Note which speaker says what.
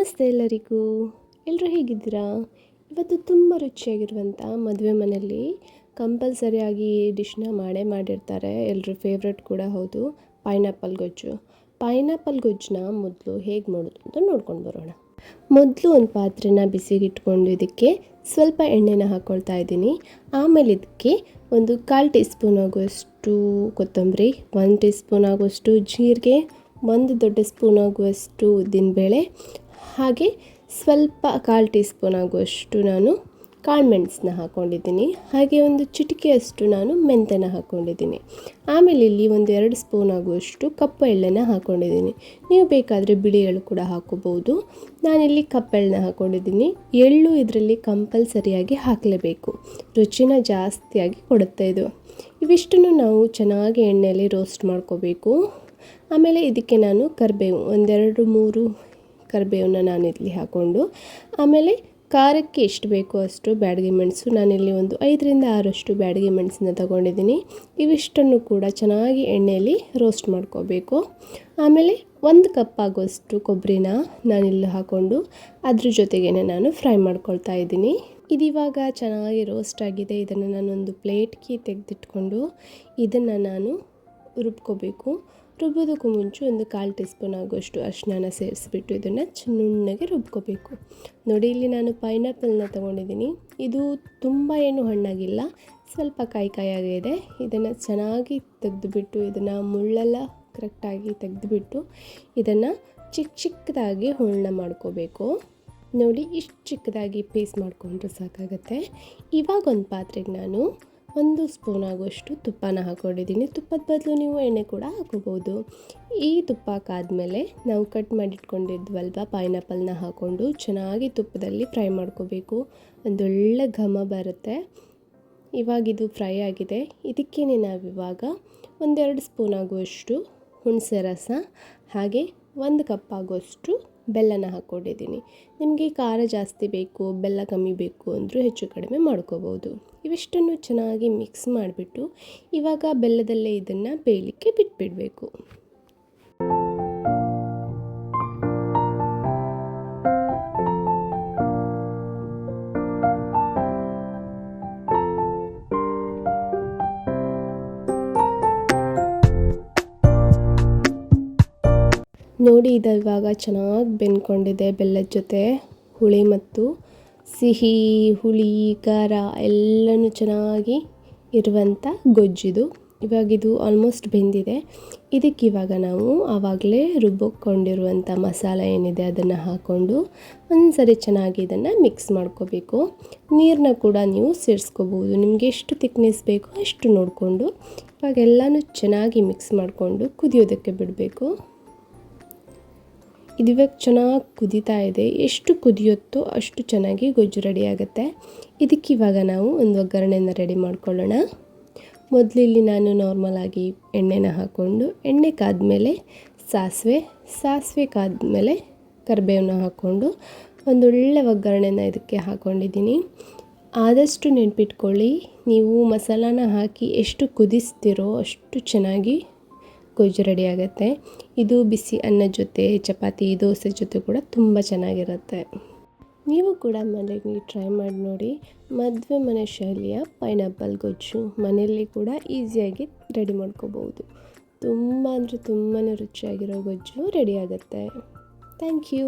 Speaker 1: ನಮಸ್ತೆ ಎಲ್ಲರಿಗೂ. ಎಲ್ಲರೂ ಹೇಗಿದ್ದೀರಾ? ಇವತ್ತು ತುಂಬ ರುಚಿಯಾಗಿರುವಂಥ ಮದುವೆ ಮನೆಯಲ್ಲಿ ಕಂಪಲ್ಸರಿಯಾಗಿ ಈ ಡಿಶ್ನ ಮಾಡೇ ಮಾಡಿರ್ತಾರೆ. ಎಲ್ಲರೂ ಫೇವ್ರೆಟ್ ಕೂಡ ಹೌದು. ಪೈನಾಪಲ್ ಗೊಜ್ಜು. ಪೈನಾಪಲ್ ಗೊಜ್ಜನ್ನ ಮೊದಲು ಹೇಗೆ ಮಾಡೋದು ಅಂತ ನೋಡ್ಕೊಂಡು ಬರೋಣ. ಮೊದಲು ಒಂದು ಪಾತ್ರೆನ ಬಿಸಿಗಿಟ್ಕೊಂಡು ಇದಕ್ಕೆ ಸ್ವಲ್ಪ ಎಣ್ಣೆನ ಹಾಕ್ಕೊಳ್ತಾ ಇದ್ದೀನಿ. ಆಮೇಲೆ ಇದಕ್ಕೆ ಒಂದು ಕಾಲು ಟೀ ಸ್ಪೂನ್ ಆಗುವಷ್ಟು ಕೊತ್ತಂಬರಿ, ಒಂದು ಟೀ ಸ್ಪೂನ್ ಆಗುವಷ್ಟು ಜೀರಿಗೆ, ಒಂದು ದೊಡ್ಡ ಸ್ಪೂನ್ ಆಗುವಷ್ಟು ಉದ್ದಿನಬೇಳೆ ಹಾಗೆ ಸ್ವಲ್ಪ ಕಾಲು ಟೀ ಸ್ಪೂನ್ ಆಗುವಷ್ಟು ನಾನು ಕಾಳುಮೆಣಸನ್ನ ಹಾಕ್ಕೊಂಡಿದ್ದೀನಿ. ಹಾಗೆ ಒಂದು ಚಿಟಿಕೆಯಷ್ಟು ನಾನು ಮೆಂತ್ಯನ ಹಾಕ್ಕೊಂಡಿದ್ದೀನಿ. ಆಮೇಲೆ ಇಲ್ಲಿ ಒಂದು ಎರಡು ಸ್ಪೂನ್ ಆಗುವಷ್ಟು ಕಪ್ಪು ಎಳ್ಳನ್ನು ಹಾಕ್ಕೊಂಡಿದ್ದೀನಿ. ನೀವು ಬೇಕಾದರೆ ಬಿಳಿ ಎಳ್ಳು ಕೂಡ ಹಾಕೋಬೋದು ನಾನಿಲ್ಲಿ ಕಪ್ಪೆಳ್ಳನ್ನ ಹಾಕ್ಕೊಂಡಿದ್ದೀನಿ. ಎಳ್ಳು ಇದರಲ್ಲಿ ಕಂಪಲ್ಸರಿಯಾಗಿ ಹಾಕಲೇಬೇಕು. ರುಚಿನ ಜಾಸ್ತಿಯಾಗಿ ಕೊಡುತ್ತೆ ಇದು. ಇವಿಷ್ಟನ್ನು ನಾವು ಚೆನ್ನಾಗಿ ಎಣ್ಣೆಯಲ್ಲಿ ರೋಸ್ಟ್ ಮಾಡ್ಕೋಬೇಕು. ಆಮೇಲೆ ಇದಕ್ಕೆ ನಾನು ಕರಿಬೇವು ಒಂದೆರಡು ಮೂರು ಕರಿಬೇವನ್ನ ನಾನು ಇಲ್ಲಿ ಹಾಕ್ಕೊಂಡು ಆಮೇಲೆ ಖಾರಕ್ಕೆ ಎಷ್ಟು ಬೇಕೋ ಅಷ್ಟು ಬ್ಯಾಡಗಿ ಮೆಣಸು ನಾನಿಲ್ಲಿ ಒಂದು ಐದರಿಂದ ಆರಷ್ಟು ಬ್ಯಾಡಗಿ ಮೆಣಸನ್ನ ತಗೊಂಡಿದ್ದೀನಿ. ಇವಿಷ್ಟನ್ನು ಕೂಡ ಚೆನ್ನಾಗಿ ಎಣ್ಣೆಯಲ್ಲಿ ರೋಸ್ಟ್ ಮಾಡ್ಕೋಬೇಕು. ಆಮೇಲೆ ಒಂದು ಕಪ್ ಆಗುವಷ್ಟು ಕೊಬ್ಬರಿನ ನಾನಿಲ್ಲಿ ಹಾಕ್ಕೊಂಡು ಅದ್ರ ಜೊತೆಗೇನೆ ನಾನು ಫ್ರೈ ಮಾಡ್ಕೊಳ್ತಾ ಇದ್ದೀನಿ. ಇದಿವಾಗ ಚೆನ್ನಾಗಿ ರೋಸ್ಟ್ ಆಗಿದೆ. ಇದನ್ನು ನಾನೊಂದು ಪ್ಲೇಟ್ಗೆ ತೆಗೆದಿಟ್ಕೊಂಡು, ಇದನ್ನು ನಾನು ರುಬ್ಕೋಬೇಕು. ರುಬ್ಬೋದಕ್ಕೂ ಮುಂಚೆ ಒಂದು ಕಾಲು ಟೀ ಸ್ಪೂನ್ ಆಗುವಷ್ಟು ಅರಿಶಿನ ಸೇರಿಸ್ಬಿಟ್ಟು ಇದನ್ನು ನುಣ್ಣಗೆ ರುಬ್ಕೋಬೇಕು. ನೋಡಿ, ಇಲ್ಲಿ ನಾನು ಪೈನಾಪಲ್ನ ತೊಗೊಂಡಿದ್ದೀನಿ. ಇದು ತುಂಬ ಏನು ಹಣ್ಣಾಗಿಲ್ಲ, ಸ್ವಲ್ಪ ಕಾಯಿ ಕಾಯಾಗಿದೆ ಇದನ್ನು ಚೆನ್ನಾಗಿ ತೆಗೆದುಬಿಟ್ಟು, ಇದನ್ನು ಮುಳ್ಳೆಲ್ಲ ಕರೆಕ್ಟಾಗಿ ತೆಗೆದುಬಿಟ್ಟು ಇದನ್ನು ಚಿಕ್ಕ ಚಿಕ್ಕದಾಗಿ ಹೂರ್ಣ ಮಾಡ್ಕೋಬೇಕು. ನೋಡಿ, ಇಷ್ಟು ಚಿಕ್ಕದಾಗಿ ಪೀಸ್ ಮಾಡಿಕೊಂಡ್ರೆ ಸಾಕಾಗುತ್ತೆ. ಇವಾಗ ಒಂದು ಪಾತ್ರೆಗೆ ನಾನು ಒಂದು ಸ್ಪೂನ್ ಆಗುವಷ್ಟು ತುಪ್ಪನ ಹಾಕೊಂಡಿದ್ದೀನಿ ತುಪ್ಪದ ಬದಲು ನೀವು ಎಣ್ಣೆ ಕೂಡ ಹಾಕೋಬೋದು ಈ ತುಪ್ಪ ಹಾಕಾದ್ಮೇಲೆ ನಾವು ಕಟ್ ಮಾಡಿಟ್ಕೊಂಡಿದ್ವಲ್ವ, ಪೈನಾಪಲ್ನ ಹಾಕ್ಕೊಂಡು ಚೆನ್ನಾಗಿ ತುಪ್ಪದಲ್ಲಿ ಫ್ರೈ ಮಾಡ್ಕೋಬೇಕು. ಒಂದೊಳ್ಳೆ ಘಮ ಬರುತ್ತೆ. ಇವಾಗ ಇದು ಫ್ರೈ ಆಗಿದೆ. ಇದಕ್ಕೇ ನಾವಿವಾಗ ಒಂದೆರಡು ಸ್ಪೂನ್ ಆಗುವಷ್ಟು ಹುಣಸೆ ರಸ, ಹಾಗೆ ಒಂದು ಕಪ್ ಆಗುವಷ್ಟು ಬೆಲ್ಲನ ಹಾಕ್ಕೊಂಡಿದ್ದೀನಿ. ನಿಮಗೆ ಖಾರ ಜಾಸ್ತಿ ಬೇಕು, ಬೆಲ್ಲ ಕಮ್ಮಿ ಬೇಕು ಅಂದರೂ ಹೆಚ್ಚು ಕಡಿಮೆ ಮಾಡ್ಕೋಬೋದು. ಇವಿಷ್ಟನ್ನು ಚೆನ್ನಾಗಿ ಮಿಕ್ಸ್ ಮಾಡಿಬಿಟ್ಟು ಇವಾಗ ಬೆಲ್ಲದಲ್ಲೇ ಇದನ್ನು ಬೇಯಲಿಕ್ಕೆ ಬಿಟ್ಬಿಡಬೇಕು. ನೋಡಿ ಇದು ಇವಾಗ ಚೆನ್ನಾಗಿ ಬೆಂದ್ಕೊಂಡಿದೆ ಬೆಲ್ಲದ ಜೊತೆ ಹುಳಿ ಮತ್ತು ಸಿಹಿ, ಹುಳಿ, ಖಾರ ಎಲ್ಲನೂ ಚೆನ್ನಾಗಿ ಇರುವಂಥ ಗೊಜ್ಜಿದು. ಇವಾಗ ಇದು ಆಲ್ಮೋಸ್ಟ್ ಬೆಂದಿದೆ. ಇದಕ್ಕೆ ಇವಾಗ ನಾವು ಆವಾಗಲೇ ರುಬ್ಬಿಕೊಂಡಿರುವಂಥ ಮಸಾಲ ಏನಿದೆ ಅದನ್ನು ಹಾಕ್ಕೊಂಡು ಒಂದು ಸರಿ ಚೆನ್ನಾಗಿ ಇದನ್ನು ಮಿಕ್ಸ್ ಮಾಡ್ಕೋಬೇಕು. ನೀರನ್ನ ಕೂಡ ನೀವು ಸೇರಿಸ್ಕೋಬೋದು ನಿಮಗೆ ಎಷ್ಟು ತಿಕ್ನೆಸ್ ಬೇಕೋ ಅಷ್ಟು ನೋಡಿಕೊಂಡು ಇವಾಗ ಎಲ್ಲನೂ ಚೆನ್ನಾಗಿ ಮಿಕ್ಸ್ ಮಾಡಿಕೊಂಡು ಕುದಿಯೋದಕ್ಕೆ ಬಿಡಬೇಕು. ಇದು ಇವಾಗ ಚೆನ್ನಾಗಿ ಕುದೀತಾ ಇದೆ. ಎಷ್ಟು ಕುದಿಯುತ್ತೋ ಅಷ್ಟು ಚೆನ್ನಾಗಿ ಗೊಜ್ಜು ರೆಡಿ ಆಗುತ್ತೆ. ಇದಕ್ಕೆ ಇವಾಗ ನಾವು ಒಂದು ಒಗ್ಗರಣೆನ ರೆಡಿ ಮಾಡ್ಕೊಳ್ಳೋಣ. ಮೊದಲು ಇಲ್ಲಿ ನಾನು ನಾರ್ಮಲಾಗಿ ಎಣ್ಣೆನ ಹಾಕ್ಕೊಂಡು, ಎಣ್ಣೆ ಕಾದ್ಮೇಲೆ ಸಾಸಿವೆ ಸಾಸಿವೆ ಕಾದ್ಮೇಲೆ ಕರಿಬೇವನ್ನ ಹಾಕ್ಕೊಂಡು ಒಂದೊಳ್ಳೆ ಒಗ್ಗರಣೆನ ಇದಕ್ಕೆ ಹಾಕ್ಕೊಂಡಿದ್ದೀನಿ ಆದಷ್ಟು ನೆನ್ಪಿಟ್ಕೊಳ್ಳಿ, ನೀವು ಮಸಾಲಾನ ಹಾಕಿ ಎಷ್ಟು ಕುದಿಸ್ತಿರೋ ಅಷ್ಟು ಚೆನ್ನಾಗಿ ಗೊಜ್ಜು ರೆಡಿ ಆಗುತ್ತೆ. ಇದು ಬಿಸಿ ಅನ್ನ ಜೊತೆ, ಚಪಾತಿ, ದೋಸೆ ಜೊತೆ ಕೂಡ ತುಂಬ ಚೆನ್ನಾಗಿರುತ್ತೆ. ನೀವು ಕೂಡ ಮನೆಗೆ ಟ್ರೈ ಮಾಡಿ ನೋಡಿ. ಮದುವೆ ಮನೆ ಶೈಲಿಯ ಪೈನಾಪಲ್ ಗೊಜ್ಜು ಮನೆಯಲ್ಲಿ ಕೂಡ ಈಸಿಯಾಗಿ ರೆಡಿ ಮಾಡ್ಕೋಬೋದು ತುಂಬ ಅಂದರೆ ತುಂಬಾ ರುಚಿಯಾಗಿರೋ ಗೊಜ್ಜು ರೆಡಿ ಆಗುತ್ತೆ. Thank you